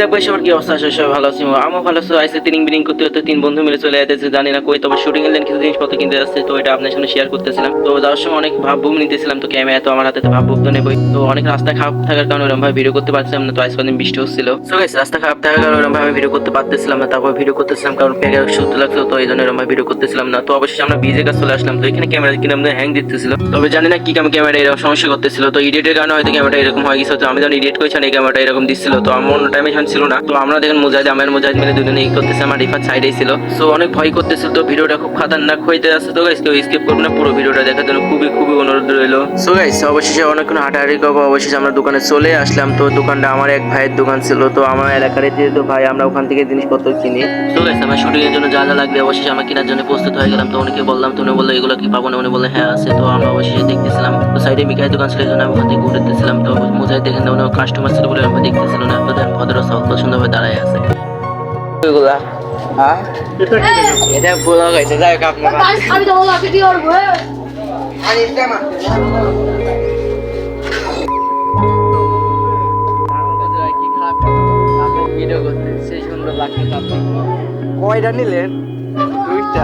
যাব সবার কি অবস্থা? আসলে সবাই ভালো আছি। আমিও ভালো আছি। আইসে তিনিং বিনিং করতে হতে তিন বন্ধু মিলে চলে যেতেছে জানি না কই, তবে শুটিং এর কিছু জিনিসপত্র কিনতে যাচ্ছে। তো এটা আপনার সামনে শেয়ার করতেছিলাম। তো যাওয়ার সময় অনেক ভাব বুম নিতেছিলাম। তো ক্যামেরা তো আমার হাতে ভাব বুম তো নেবই। তো অনেক রাস্তা খারাপ থাকার কারণে ওরকম ভাবে ভিডিও করতে পারছিলাম না। তো আজ কদিন বৃষ্টি হচ্ছিল। তো গাইস রাস্তা খারাপ থাকার কারণে ওরকম ভাবে ভিডিও করতে পারতেছিলাম না। তারপর ভিডিও করতেছিলাম কারণ পেগে সুস্থ লাগতো তো এই জন্য এরকম ভাবে ভিডিও করতেছিলাম না। তো অবশ্যই আমরা বিজে কাছে চলে আসলাম। তো এখানে ক্যামেরা কিনে আমাদের হ্যাং দিতেছিল। তবে জানি না কি কামে ক্যামেরা এরকম সমস্যা করতেছিল। তো এডিটের কারণে হয়তো ক্যামেরাটা এরকম হয়ে গেছে। তো আমি যখন এডিট করেছিলাম এই ক্যামেরাটা এরকম দিচ্ছিল। তো আমার অন্য টাইমে যখন ছিল না। তো আমরা দেখেন মুজাহিদ আমার মুজাহিদ মিলে দুজনে ই করতেছে আমার রিফাত সাইডেই ছিল। সো অনেক ভয় করতেছিল তো ভিডিওটা খুব খাতারনাক হইতে যাচ্ছে তো গাইস কেউ স্কিপ করবে না পুরো ভিডিওটা দেখার জন্য খুবই খুবই অনুরোধ রইল। সো গাইস অবশেষে অনেকক্ষণ হাঁটাহাঁটি করব অবশেষে আমরা দোকানে চলে আসলাম। তো দোকানটা আমার এক ভাইয়ের দোকান ছিল তো আমার এলাকার যেহেতু ভাই আমরা ওখান থেকে জিনিসপত্র কিনি। তো গাইস আমার শুটিং এর জন্য যা যা লাগবে অবশেষে আমরা কেনার জন্য প্রস্তুত হয়ে গেলাম। তো উনিকে বললাম তো উনি বলল এগুলো কি পাবো না? উনি বললে হ্যাঁ আছে। তো আমরা অবশেষে দেখতেছিলাম। সাইডে মিকাই দোকান ছিল জন্য আমি ওখান থেকে ঘুরতেছিলাম তো মুজাহিদ দেখেন উনি কাস্টমার ছিল বলে আমরা দেখতেছিল না। তো দেখেন ভদ্র সব সুন্দরভাবে দাঁড়ায় আছে। এগুলা হ্যাঁ এটা বলা হয়েছে যাই হোক আপনার আমি তো ওকে দিয়ে করব কয়টা নিলেন? দুইটা।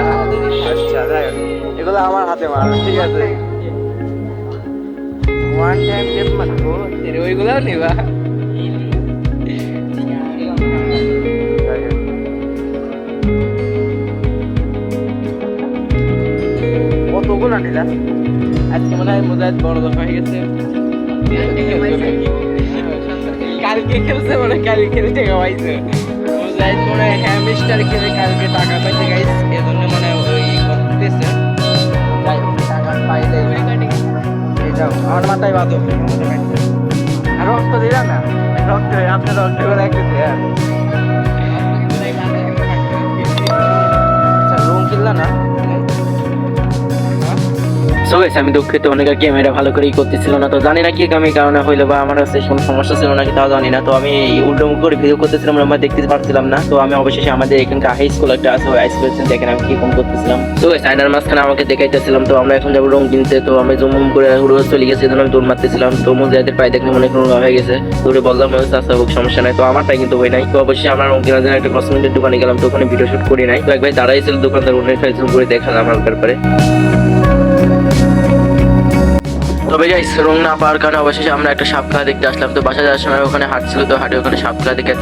আচ্ছা যাই হোক। এগুলো আমার হাতে মারা ঠিক আছে। ওয়ান টাইম গেম মারবো ওইগুলো নিবা যাই হোক। কতগুলো নিলা আজকে মনে হয় মুজাহিদ বড় দফা হয়ে গেছে কালকে খেলছে মনে কালকে খেলে টাকা পাইছে মুজাহিদ মনে হয় হ্যামস্টার টাকা পাইছে গাইস এজন্য মনে করতেছে এটাও আমার মাথায় বাঁধো। রক্ত দিলা না? রক্ত আপনি রক্ত করে রাখতেছে আচ্ছা রুম কিনলা না? সো গাইস আমি দুঃখিত অনেক ক্যামেরা ভালো করেই করতেছিল না, তো জানি না কি আমি কারণে হইল বা আমার কাছে কোনো সমস্যা ছিল নাকি তাও জানি না। তো আমি উল্টো মুখ করে ভিডিও করতেছিলাম, আমরা দেখতে পারছিলাম না। তো আমি অবশেষে আমাদের এখানকার হাই স্কুল একটা আছে হাই স্কুল দেখেন আমি কি কম করতেছিলাম। তো গাইস আয়নার মাঝখানে আমাকে দেখাইতেছিলাম, তো আমরা এখন যাব রং কিনতে তো আমি জুম করে উড়ে চলে গেছি আমি দৌড় মারতেছিলাম। তো মুজাহিদের পায়ে দেখলে মনে কোনো হয়ে গেছে। দৌড়ে বললাম চাষা হোক সমস্যা নাই। তো আমার কিন্তু হয়ে নাই। তো অবশ্যই আমরা রং কেনার জন্য একটা কসমেটিক দোকানে গেলাম, তো ওখানে ভিডিও শুট করি নাই। তো এক ভাই দাঁড়াইছিল দোকানদার উনি ফেসবুক করে দেখালাম আমার ব্যাপারে। তবে যাই রং না পাওয়ার কারণে অবশেষে আমরা একটা সাপ খেলা দেখতে আসলাম। তো বাসা যাওয়ার সময় ওখানে হাঁটছিল, তো হাঁটে ওখানে সাপ খেলা দেখে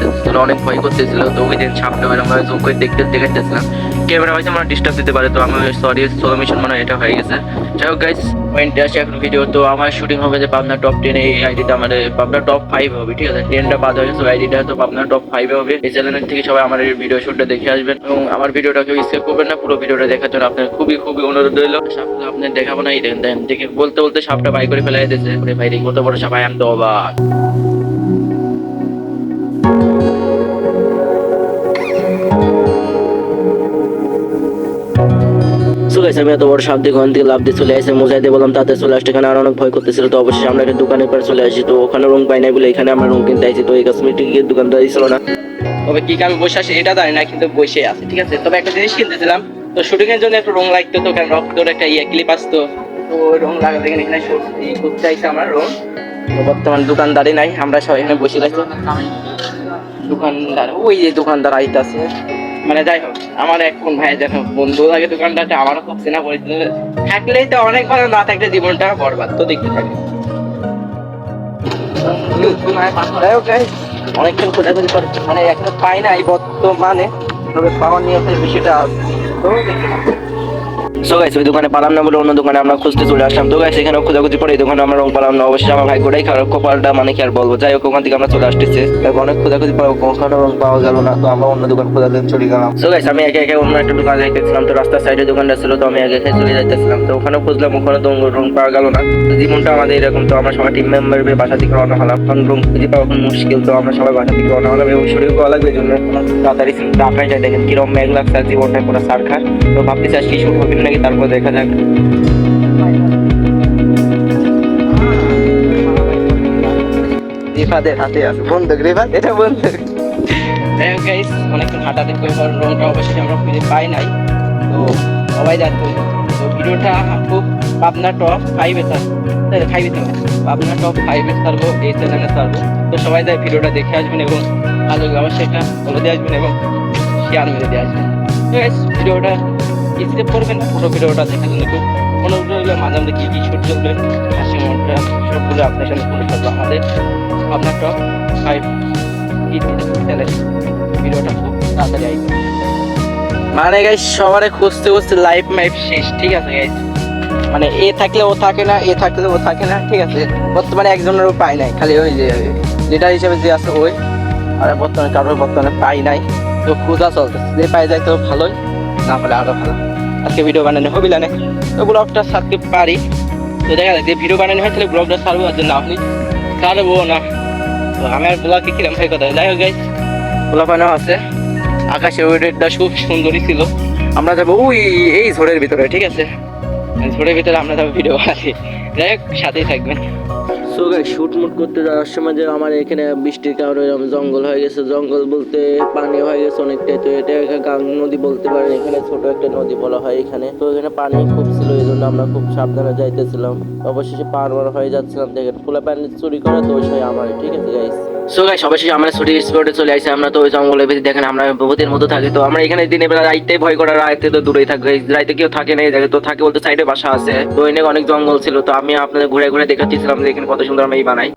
অনেক ভয় করতেছিল। তো ওই দিন সাপটা আমরা জুম করে দেখতে দেখাইতেছিলাম ক্যামেরা হয়তো আমরা ডিস্টার্ব দিতে পারে, তো আমি সরি সোলো মিশন মানে এটা হয়ে গেছে। যাই হোক গাইস পয়েন্টে আসে এখন ভিডিও তো আমার শুটিং হবে যে পাবনা টপ টেন এই আইডিটা আমাদের, পাবনা টপ ফাইভ হবে, ঠিক আছে? টেনটা বাদ হয়ে গেছে আইডিটা তো পাবনা টপ ফাইভে হবে। এই চ্যানেল থেকে সবাই আমার এই ভিডিও শুটটা দেখে আসবেন। এবং আমার ভিডিওটা কেউ স্কিপ করবেন না, পুরো ভিডিওটা দেখার জন্য আপনার খুবই খুবই অনুরোধ রইল। সাপটা আপনার দেখাবো না, এই দেখেন দেখে বলতে বলতে সাপটা বাই করে ফেলাই দিয়েছে। ভাই কত বড় সাপ আই আম অবাক Guys, আমি এত বড় সাপ ওখান থেকে লাভ দিয়ে চলে আসে। মোজাইতে বললাম তাতে চলে আসতে এখানে আর অনেক ভয় করতেছিল। তো অবশ্যই আমরা একটা দোকানের পর চলে আসি। তো ওখানে রং পাই নাই বলে এখানে আমরা রং কিনতে আইছি। তো এই কসমেটিকের দোকানটা ছিল না। তবে কি আমি বসে আসি এটা জানি না কিন্তু বসে আছে ঠিক আছে? তবে একটা জিনিস কিনতেছিলাম। তো শুটিং এর জন্য একটু রং লাগতো তো কারণ রক্তর একটা ইয়ে ক্লিপ আসতো। তো রং লাগাতে গেলে এখানে করতে চাইছে আমার রং তো বর্তমান দোকানদারি নাই আমরা সবাই এখানে বসে আছি। দোকানদার ওই যে দোকানদার আইতাছে। মানে যাই হোক। আমার এক কোন ভাই যেন বন্ধু লাগে দোকানটাতে আমারও খুব চেনা পরিচিত থাকলেই তো অনেক ভালো, না থাকলে জীবনটা বরবাদ, তো দেখতে থাকে অনেকক্ষণ করে মানে এখনও পাই না এই বর্তমানে, তবে পাওয়ার নিয়ে বিষয়টা। তো দেখতে থাকো। সো গাইস ওই দোকানে পালাম না বলে অন্য দোকানে আমরা খুঁজতে চলে আসলাম। তো গাইস এখানে খোঁজাখুঁজি পরে এই দোকানে আমরা রং পালাম না। অবশ্যই আমার ভাগ্যটাই খারাপ কপালটা মানে কি আর বলব? যাই হোক ওখান থেকে আমরা চলে আসতেছি। অনেক খোঁজাখুঁজি পরে ওখানে রং পাওয়া গেল না। তো আমরা অন্য দোকান খোঁজাতে চলে গেলাম। সো গাইস আমি একে একে অন্য একটা দোকানে যাইতেছিলাম তো রাস্তার সাইডে দোকানটা ছিল তো আমি একে একে চলে যাইতেছিলাম। তো ওখানে খুঁজলাম ওখানে তো রং পাওয়া গেল না। জীবনটা আমাদের এরকম। তো আমরা সবাই টিম মেম্বার বাসা থেকে রওনা হলাম। কারণ রং খুঁজে পাওয়া মুশকিল। তো আমরা সবাই বাসা থেকে রওনা হলাম এবং শরীর পাওয়া লাগবে জন্য। তাড়াতাড়ি ঢাকায় যাই। দেখেন কিরম মেঘ লাগছে জীবনটা পুরো সার খার তো ভাবতেছি আজকে শুট হবে নাকি তারপর দেখা যাক। রিফাদের হাতে আছে বন্ধু রিফাদ এটা গাইস অনেকক্ষণ অবশ্যই আমরা পাই নাই। তো সবাই তো খুব পাবনা টপ থাকবে পাবনা টপ ফাইভে এই তো সবাই ভিডিওটা দেখে আসবেন এবং ভালো অবশ্যই একটা আসবেন এবং দিয়ে স্কিপ করবেন পুরো ভিডিওটা দেখার জন্য খুব অনুরোধ রইল মাঝে মধ্যে কী কী শুট চলবে হাসি মনটা সবগুলো আপনার সাথে তুলে ধরবো আমাদের। আপনার টপ ফাইভ চ্যানেল ভিডিওটা খুব তাড়াতাড়ি আসবে মানে গাইস সবারে খুঁজতে খুঁজতে লাইফ মাইফ শেষ, ঠিক আছে গাইস মানে এ থাকলে ও থাকে না, এ থাকলে ও থাকে না, ঠিক আছে? বর্তমানে একজনেরও পাই নাই, খালি ওই যে লিডার হিসেবে যে আছে ওই। আর বর্তমানে কারোর বর্তমানে পাই নাই। তো খোঁজা চলতেছে, যে পাই যায় তো ভালোই। না হলে আরও ভালো। আজকে ভিডিও বানানো হবে না তো ব্লগটা ছাড়তে পারি। তো দেখা যায় যে ভিডিও বানানো হয়, তাহলে ব্লগটা ছাড়বো আর যে না আপনি ছাড়বো না। তো আমার ব্লগে কিরম হয় কথা। যাই হোক গাইস ব্লগ বানানো আছে। আকাশের ওয়েদারটা খুব সুন্দরই ছিল। আমরা যাব ওই, এই ঝোড়ের ভিতরে, ঠিক আছে? ঝোড়ের ভিতরে আমরা যাব ভিডিও বানাতে। যাই হোক, সাথেই থাকবেন। সো শুট মুট করতে যাওয়ার সময় যে আমার এখানে বৃষ্টির কারণে জঙ্গল হয়ে গেছে। জঙ্গল বলতে পানি হয়ে গেছে অনেকটাই। তো এটা গাং নদী বলতে পারেন। এখানে ছোট একটা নদী বলা হয় এখানে। তো এখানে পানি খুব ছিল, এই জন্য আমরা খুব সাবধানে যাইতেছিলাম। অবশেষে পার হয়ে যাচ্ছিলাম। দেখেন, ফুলা পানি চুরি করে, তো ওই আমার, ঠিক আছে গাইস সো গাইস অবশ্যই আমরা স্পটে চলে আসি। আমরা তো ওই জঙ্গলের ভিতরে, দেখেন, আমরা মতো থাকি। তো আমরা এখানে দিনের বেলা রাইতে ভয় করার রাইতে তো দূরেই থাকি। রাইতে কেউ থাকে না এই তো থাকে বলতে সাইডে বাসা আছে। তো অনেক জঙ্গল ছিল। তো আমি আপনাদের ঘুরে ঘুরে দেখাচ্ছিলাম যে এখানে কত সুন্দর আমরা এই বানাই।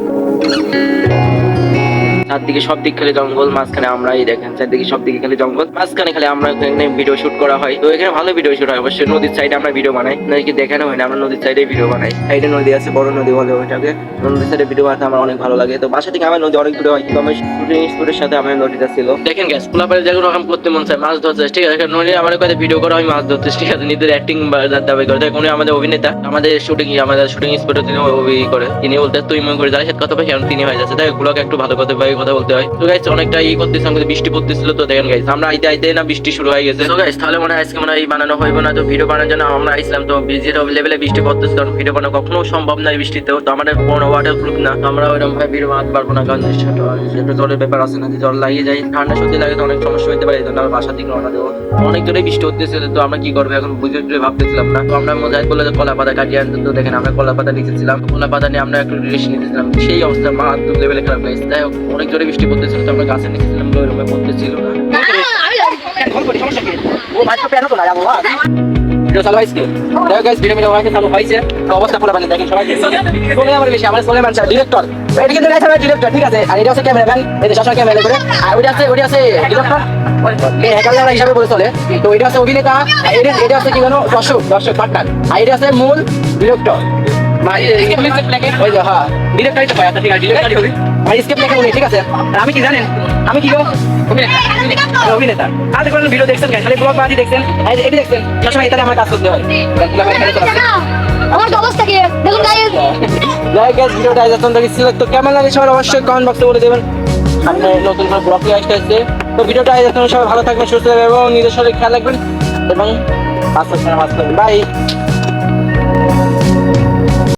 চারদিকে সব দিক খালি জঙ্গল মাঝখানে আমরা এই দেখেন চারদিকে সব দিকে খালি জঙ্গল মাঝখানে খালি আমরা এখানে ভিডিও শুট করা হয়। তো এখানে ভালো ভিডিও শুট হয় অবশ্যই নদীর সাইডে আমরা ভিডিও বানাই। নাকি দেখানো হয় না আমরা নদীর সাইডে ভিডিও বানাই। সাইডে নদী আছে বড় নদী বলে ওইটাকে। নদীর সাইডে ভিডিও বানাতে আমার অনেক ভালো লাগে। তো বাসা থেকে আমার নদী অনেক দূরে হয় কিন্তু আমার শুটিং স্পটের সাথে আমার নদীটা ছিল। দেখেন গ্যাস পোলাপাড়ে যেগুলো রকম করতে মন চায় মাছ ধরতে ঠিক আছে? নদী আমার কাছে ভিডিও করা হয় মাছ ধরতে ঠিক আছে? নিজের অ্যাক্টিং দাবি করে। দেখ উনি আমাদের অভিনেতা আমাদের শুটিং আমাদের শুটিং স্পটে তিনি অভিনয় করে। তিনি বলতে তুই মনে করে যারা সাথে কথা পাই তিনি হয়ে যাচ্ছে। তাই গুলোকে একটু ভালো কথা ভাবে কথা বলতে হয়। তো গাইস অনেকটা ই করতেছিলাম কিন্তু বৃষ্টি পড়তেছিল, তো দেখেন গাইস আমরা আইতে আইতে না বৃষ্টি শুরু হয়ে গেছে। তো গাইস তাহলে মনে আজকে মনে হয় বানানো হইব না, তো ভিডিও বানানোর জন্য আমরা আইছিলাম, তো যেটা লেভেলে বৃষ্টি পড়তেছে, কারণ ভিডিও বানানো কখনো সম্ভব না এই বৃষ্টিতেও তো আমাদের কোনো ওয়াটার প্রুফ না আমরা ওইরকম ভাবে ভিডিও বানাতে পারব না, কারণ সেটা জলের ব্যাপার আছে না জল লাগিয়ে যায়, ঠান্ডা সত্যি লাগে তো অনেক সমস্যা হতে পারে আমরা বাসার দিকে রওনা দেবো। অনেক জোরে বৃষ্টি হতেছে তো আমরা কি করব এখন, বুঝে টুঝে ভাবতেছিলাম না। তো আমরা মোজাহিদ বলে যে কলা পাতা কাটিয়ে আনতে, তো দেখেন আমরা কলা পাতা নিতেছিলাম কলা পাতা নিয়ে আমরা একটু রিলেশন নিতেছিলাম। সেই অবস্থা, মারাত্মক লেভেলে খারাপ লাগছে যাই হোক, অনেক জোরে বৃষ্টি পড়তেছিল তো আমরা গাছে নিতেছিলাম তো ওইরকম পড়তেছিল না ও মাছ তো পেনো তো না ভিডিও চালু হয়েছে দেখো গাইস ভিডিও ভিডিও হয়েছে চালু হয়েছে অবস্থা পুরো মানে দেখেন সবাই সোলে আমার বেশি আমার সোলে মানছে ডিরেক্টর এটা কিন্তু রেখা ডিরেক্টর ঠিক আছে আর এটা হচ্ছে ক্যামেরাম্যান এই যে শাসন ক্যামেরা করে আর ওইটা আছে ওইটা আছে ডিরেক্টর এই একালার হিসাবে বলে চলে তো এটা আছে অভিনেতা এটা এটা আছে কি জানো দর্শক দর্শক পার্টনার আর এটা আছে মূল ডিরেক্টর ওই যে হ্যাঁ ডিরেক্টরই তো হয় আচ্ছা ঠিক আছে ডিরেক্টরই হবে আর স্কেপ লেখা উনি ঠিক আছে? আমি কি জানেন? আমি কি গো? অভিনেতা। অভিনেতা। আজ কোনো ভিডিও দেখছেন খালি ব্লগ বাদি দেখছেন এটি দেখছেন? সবসময় এটাতে আমার কাজ করতে হয়। আমার অবস্থা কি? দেখুন গাইস লাইক গাইস ভিডিওটা আজ আপনাদের ছিল তো কেমন লাগে সবাই অবশ্যই কমেন্ট বক্সে বলে দেবেন। সামনে নতুন করে ব্লগ আসতে তো ভিডিওটা আজ আপনারা সবাই ভালো থাকবেন সুস্থ থাকবেন এবং নিজের শরীর খেয়াল রাখবেন। এবং আস্তে আস্তে বাই